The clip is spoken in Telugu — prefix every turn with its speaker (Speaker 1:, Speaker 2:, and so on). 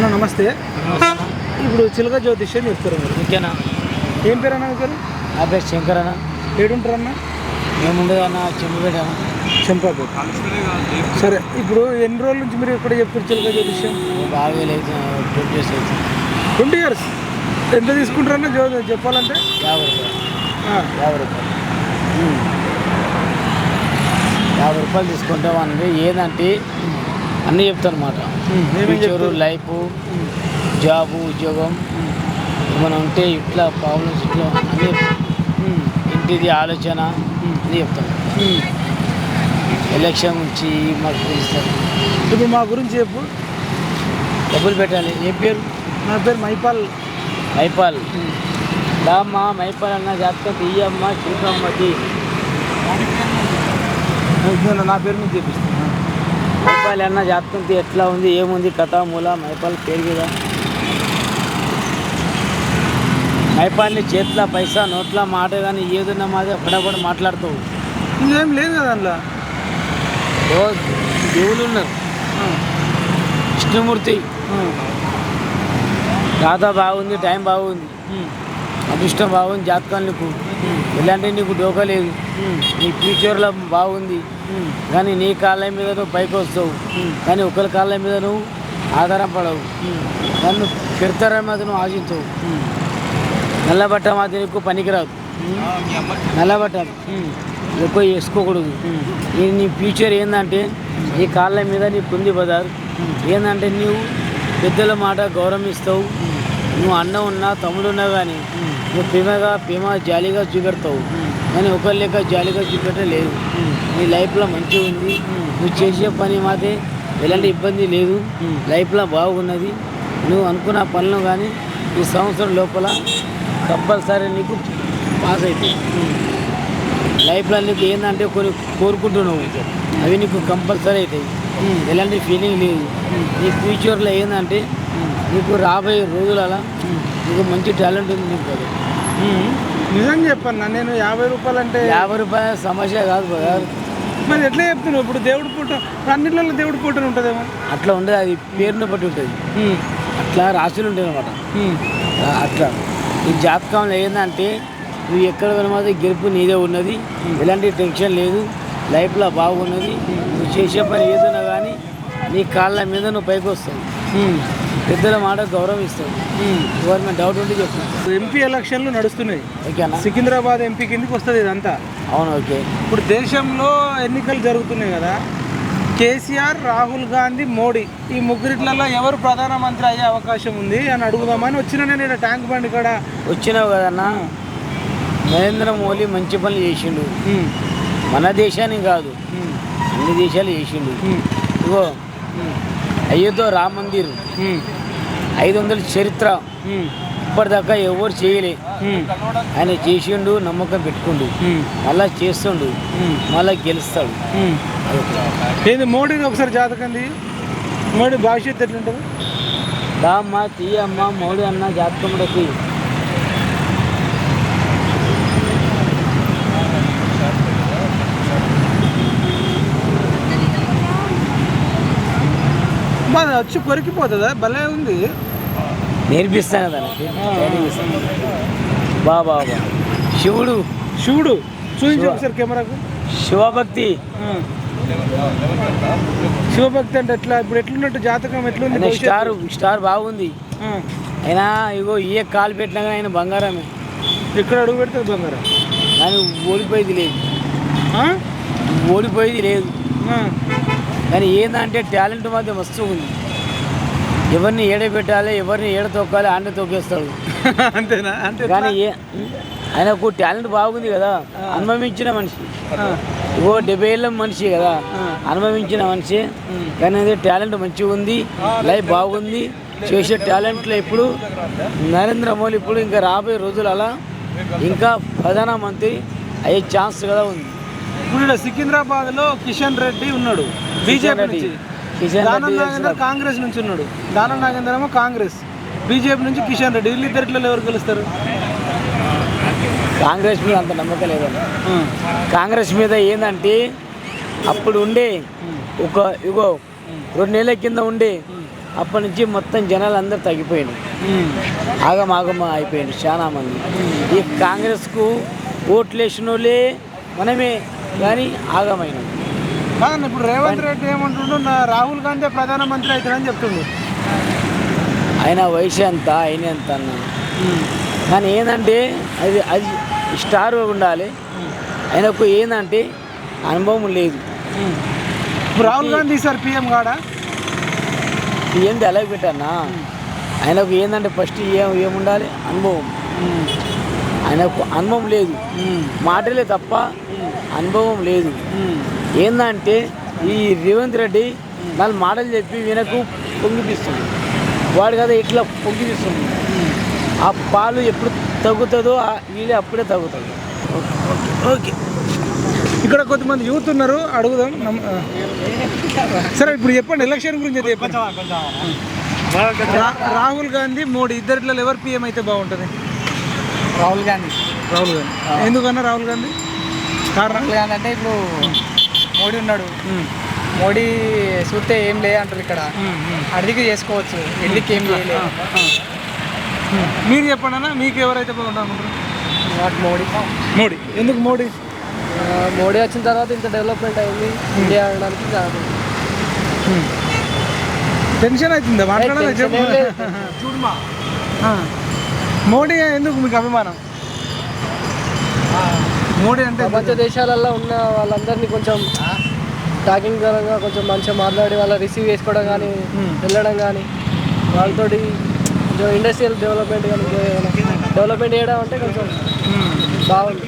Speaker 1: అన్న నమస్తే. ఇప్పుడు చిలక జ్యోతిష్యం చెప్తారు మీరు.
Speaker 2: ఓకేనా
Speaker 1: ఏం పేరు అన్న మీ పేరు?
Speaker 2: నా పేరు శంకర్ అన్న.
Speaker 1: ఏడుంటారు అన్న?
Speaker 2: మేము ఉండేది అన్న చెంపపేట అన్న.
Speaker 1: చంపాపేట. సరే ఇప్పుడు ఎన్ని రోజుల నుంచి మీరు ఇక్కడ చెప్తారు చిలక జ్యోతిష్యం?
Speaker 2: బాగా ట్వంటీ అవుతుంది
Speaker 1: ట్వంటీ ఇయర్స్? ఎంత తీసుకుంటారన్న జ్యో చెప్పాలంటే?
Speaker 2: యాభై రూపాయలు. యాభై రూపాయలు. యాభై రూపాయలు తీసుకుంటాం అంటే ఏదంటే అన్నీ చెప్తాను అనమాట ఫ్యూచరు? లైఫ్ జాబు ఉద్యోగం. ఏమైనా ఉంటే ఇట్లా ప్రాబ్లమ్స్ ఇట్లా అన్నీ ఇంటిది ఆలోచన అన్నీ చెప్తాను. ఎలక్షన్ గురించి మాకు తెలుస్తారు
Speaker 1: ఇప్పుడు మా గురించి చెప్పు.
Speaker 2: డబ్బులు పెట్టాలి. ఏ పేరు?
Speaker 1: నా పేరు మైపాల్.
Speaker 2: మైపాల్. దామ్మ మైపాల్ అన్న జాతకం తీయమ్మ చూపమ్మది
Speaker 1: నేను నా పేరు మీద చేపిస్తాను
Speaker 2: మైపాల్ అన్న తీ ఎట్లా ఉంది ఏముంది కథ మూల మైపాల్ పేరు కదా మైపాల్ని చేతిలో పైసా నోట్ల మాట కానీ ఏదున్న మాదే ఫటాఫట్ మాట్లాడుతావు.
Speaker 1: ఇంకేం లేదు కదా అందులో?
Speaker 2: దేవుళ్ళు ఉన్నారు. విష్ణుమూర్తి. రాత బాగుంది టైం బాగుంది. అదృష్టం బాగుంది జాతకం నీకు. ఎలాంటి నీకు డోకా లేదు. నీ ఫ్యూచర్లో బాగుంది. కానీ నీ కాళ్ళ మీద నువ్వు పైకి వస్తావు. కానీ ఒకరి కాళ్ళ మీద నువ్వు ఆధారపడవు
Speaker 1: నన్ను
Speaker 2: కానీ పెడతారని మీద నువ్వు ఆశించవు. నల్లబట్ట మాత్రం నీకు పనికిరాదు. నల్లబట్ట ఎక్కువ వేసుకోకూడదు. నీ ఫ్యూచర్ ఏంటంటే నీ కాళ్ళ మీద నీ పొంది పదారు ఏంటంటే నీవు పెద్దల మాట గౌరవిస్తావు. నువ్వు అన్న ఉన్నా తమ్ముడు ఉన్నా కానీ నువ్వు ప్రేమగా ప్రేమ జాలీగా చూపెడతావు. కానీ ఒకరి లెక్క జాలీగా చూపెట్టలేదు నీ లైఫ్లో మంచిగా ఉంది. నువ్వు చేసే పని మాత్రం ఎలాంటి ఇబ్బంది లేదు. లైఫ్లో బాగున్నది. నువ్వు అనుకున్న పనులు కానీ ఈ సంవత్సరం లోపల కంపల్సరీ నీకు పాస్ అవుతాయి లైఫ్లో నీకు ఏంటంటే కొన్ని కోరుకుంటున్నావు. అవి నీకు కంపల్సరీ అవుతాయి ఎలాంటి ఫీలింగ్ లేదు. నీ ఫ్యూచర్లో ఏంటంటే నీకు రాబోయే రోజులలో నీకు మంచి టాలెంట్ ఉంది నీకు అది.
Speaker 1: నిజం చెప్పన్నా నేను యాభై రూపాయలు అంటే
Speaker 2: యాభై రూపాయల సమస్య కాదు బ్రదర్.
Speaker 1: మరి ఎట్లా చెప్తున్నావు? ఇప్పుడు దేవుడి పూట అన్నిట్లలో దేవుడి పూట ఉంటుందేమో.
Speaker 2: అట్లా ఉండదు అది పేరుని బట్టి ఉంటుంది. అట్లా రాశులు ఉంటాయి అనమాట అట్లా. ఈ జాతకంలో ఏంటంటే నువ్వు ఎక్కడ వెళ్ళమాది గెలుపు నీదే ఉన్నది. ఎలాంటి టెన్షన్ లేదు. లైఫ్లో బాగున్నది. నువ్వు చేసే పని ఏదైనా కానీ నీ కాళ్ళ మీద నువ్వు పైకి వస్తావు. పెద్దల మాట గౌరవిస్తావు
Speaker 1: ఉమ్.
Speaker 2: గవర్నమెంట్ డౌట్ ఉంటే చెప్పు
Speaker 1: ఎంపీ ఎలక్షన్లు నడుస్తున్నాయి.
Speaker 2: ఓకేనా?
Speaker 1: సికింద్రాబాద్ ఎంపీ కిందకి వస్తుంది ఇదంతా.
Speaker 2: అవును ఓకే.
Speaker 1: ఇప్పుడు దేశంలో ఎన్నికలు జరుగుతున్నాయి కదా కేసీఆర్ రాహుల్ గాంధీ మోడీ ఈ ముగ్గురిట్లలో ఎవరు ప్రధానమంత్రి అయ్యే అవకాశం ఉంది అని అడుగుదామని వచ్చిన నేను ట్యాంక్ బండి కాడ.
Speaker 2: వచ్చినావు కదన్నా? నరేంద్ర మోడీ మంచి పనులు చేసిండు. మన దేశానికి కాదు అన్ని దేశాలు చేసిండు. ఇగో అయోధ్య రామ మందిర్. ఐదు వందల చరిత్ర ఇప్పటిదాకా ఎవరు చేయలే. ఆయన చేసిండు నమ్మకం పెట్టుకుండు. మళ్ళా చేస్తుండు మళ్ళా గెలుస్తాడు.
Speaker 1: ఏంది మోడీని ఒకసారి జాతకం తీయి మోడీ భవిష్యత్తు ఎట్లుంటుంది?
Speaker 2: దామ్మ తీయమ్మ మోడీ అన్న జాతకముడకి
Speaker 1: బాగా వచ్చి కొరికిపోతుందా భలే ఉంది
Speaker 2: నేర్పిస్తాను కదా నాకు. ట్రైనింగ్ ఇస్తాను. బా బా బా శివుడు
Speaker 1: శివుడు చూపించు
Speaker 2: శివ.
Speaker 1: ఒకసారి కెమెరాకు
Speaker 2: శివభక్తి.
Speaker 1: శివభక్తి అంటే ఎట్లా ఇప్పుడు ఎట్లున్నట్టు జాతకం ఎట్లుంది భవిష్యత్తు?
Speaker 2: స్టార్ స్టార్ బాగుంది
Speaker 1: ఆ.
Speaker 2: అయినా ఇగో ఏ కాలు పెట్టినా కానీ ఆయన బంగారమే
Speaker 1: ఇక్కడ అడుగు పెడితే బంగారం
Speaker 2: కానీ ఓడిపోయేది లేదు
Speaker 1: ఆ?
Speaker 2: ఓడిపోయేది లేదు
Speaker 1: ఆ.
Speaker 2: కానీ ఏంటంటే టాలెంట్ మాత్రం వస్తూ ఉంది. ఎవరిని ఏడ పెట్టాలి ఎవరిని ఏడ తొక్కాలి ఆండ తొక్కేస్తాడు.
Speaker 1: అంతేనా? అంతే
Speaker 2: కానీ ఏ ఆయనకు టాలెంట్ బాగుంది కదా అనుభవించిన మనిషి. ఓ డెబ్బై ఏళ్ళ మనిషి కదా. అనుభవించిన మనిషి. కానీ అదే టాలెంట్ మంచిగా ఉంది లైఫ్ బాగుంది చేసే టాలెంట్లో ఇప్పుడు నరేంద్ర మోడీ ఇప్పుడు ఇంకా రాబోయే రోజులు అలా ఇంకా ప్రధానమంత్రి అయ్యే ఛాన్స్ కదా ఉంది.
Speaker 1: ఇప్పుడు ఈడ సికింద్రాబాద్లో కిషన్ రెడ్డి ఉన్నాడు. బీజేపీ. నుంచి. దానం నాగేందర్ కాంగ్రెస్ నుంచి ఉన్నాడు. దానం నాగేందర్ ఏమో కాంగ్రెస్. బీజేపీ నుంచి కిషన్ రెడ్డి. వీళ్ళిద్దరిలో ఎవరు గెలుస్తారు?
Speaker 2: కాంగ్రెస్ మీద అంత నమ్మకం లేదండి. కాంగ్రెస్ మీద ఏంటంటే అప్పుడు ఉండే ఒక ఇగో రెండు నెలల కింద ఉండే అప్పటి నుంచి మొత్తం జనాలు అందరూ తగ్గిపోయింది ఆగమాగమ అయిపోయింది చాలా మంది. ఈ కాంగ్రెస్కు ఓట్లు వేసిన వాళ్ళే మనమే కానీ ఆగమైనాం
Speaker 1: కాదన్న ఇప్పుడు రేవంత్ రెడ్డి ఏమంటుండు? నా రాహుల్ గాంధీ ప్రధానమంత్రి అవుతాడని చెప్తుండు.
Speaker 2: ఆయన వయసు ఎంత? ఆయన ఎంత అన్న? కానీ ఏంటంటే అది అది స్టార్ ఉండాలి. ఆయనకు ఏంటంటే అనుభవం లేదు.
Speaker 1: ఇప్పుడు రాహుల్ గాంధీ సార్ పిఎం కాడా?
Speaker 2: ఏంది అలాగే పెట్టానా ఆయనకు ఏంటంటే ఫస్ట్ ఏం ఏముండాలి అనుభవం. ఆయనకు అనుభవం లేదు. మాటలే తప్ప అనుభవం లేదు. ఏందంటే ఈ రేవంత్ రెడ్డి నాలుగు మాటలు చెప్పి వీనకు పొంగిపిస్తుంది వాడు కదా ఇట్లా పొంగిపిస్తుంది ఆ పాలు ఎప్పుడు తగ్గుతుందో ఆ నీళ్ళు అప్పుడే తగ్గుతుంది
Speaker 1: ఓకే. ఇక్కడ కొంతమంది యూత్ ఉన్నారు అడుగుదాం. సరే ఇప్పుడు చెప్పండి ఎలక్షన్ గురించి చెప్పండి. రాహుల్ గాంధీ మోడీ ఇద్దరిలో ఎవరు పిఎం అయితే బాగుంటుంది?
Speaker 3: రాహుల్ గాంధీ.
Speaker 1: రాహుల్ గాంధీ. ఎందుకన్నా రాహుల్ గాంధీ? కారణం?
Speaker 3: రాహుల్ గాంధీ అంటే ఇప్పుడు మోడీ ఉన్నాడు. మోడీ చూస్తే ఏం లే అంటారు ఇక్కడ. అడిగి చేసుకోవచ్చు. ఎందుకు ఏం
Speaker 1: ఉమ్. మీరు చెప్పండి అన్న మీకు ఎవరైతే
Speaker 3: వాటి మోడీ.
Speaker 1: మోడీ. ఎందుకు మోడీ?
Speaker 3: మోడీ వచ్చిన తర్వాత ఇంత డెవలప్మెంట్ అయింది. ఇండియా అనడానికి కాదు.
Speaker 1: టెన్షన్ అవుతుందా?
Speaker 3: లేదు.
Speaker 1: చూడమా? మోడీ ఎందుకు మీకు అభిమానం? మోడీ అంటే
Speaker 3: ప్రపంచ దేశాలలో ఉన్న వాళ్ళందరినీ కొంచెం టాకింగ్ పరంగా కొంచెం మంచిగా మాట్లాడి వాళ్ళ రిసీవ్ చేసుకోవడం కానీ. వెళ్ళడం కానీ వాళ్ళతోటి కొంచెం ఇండస్ట్రియల్ డెవలప్మెంట్ కానీ డెవలప్మెంట్ చేయడం అంటే కొంచెం. బాగుంది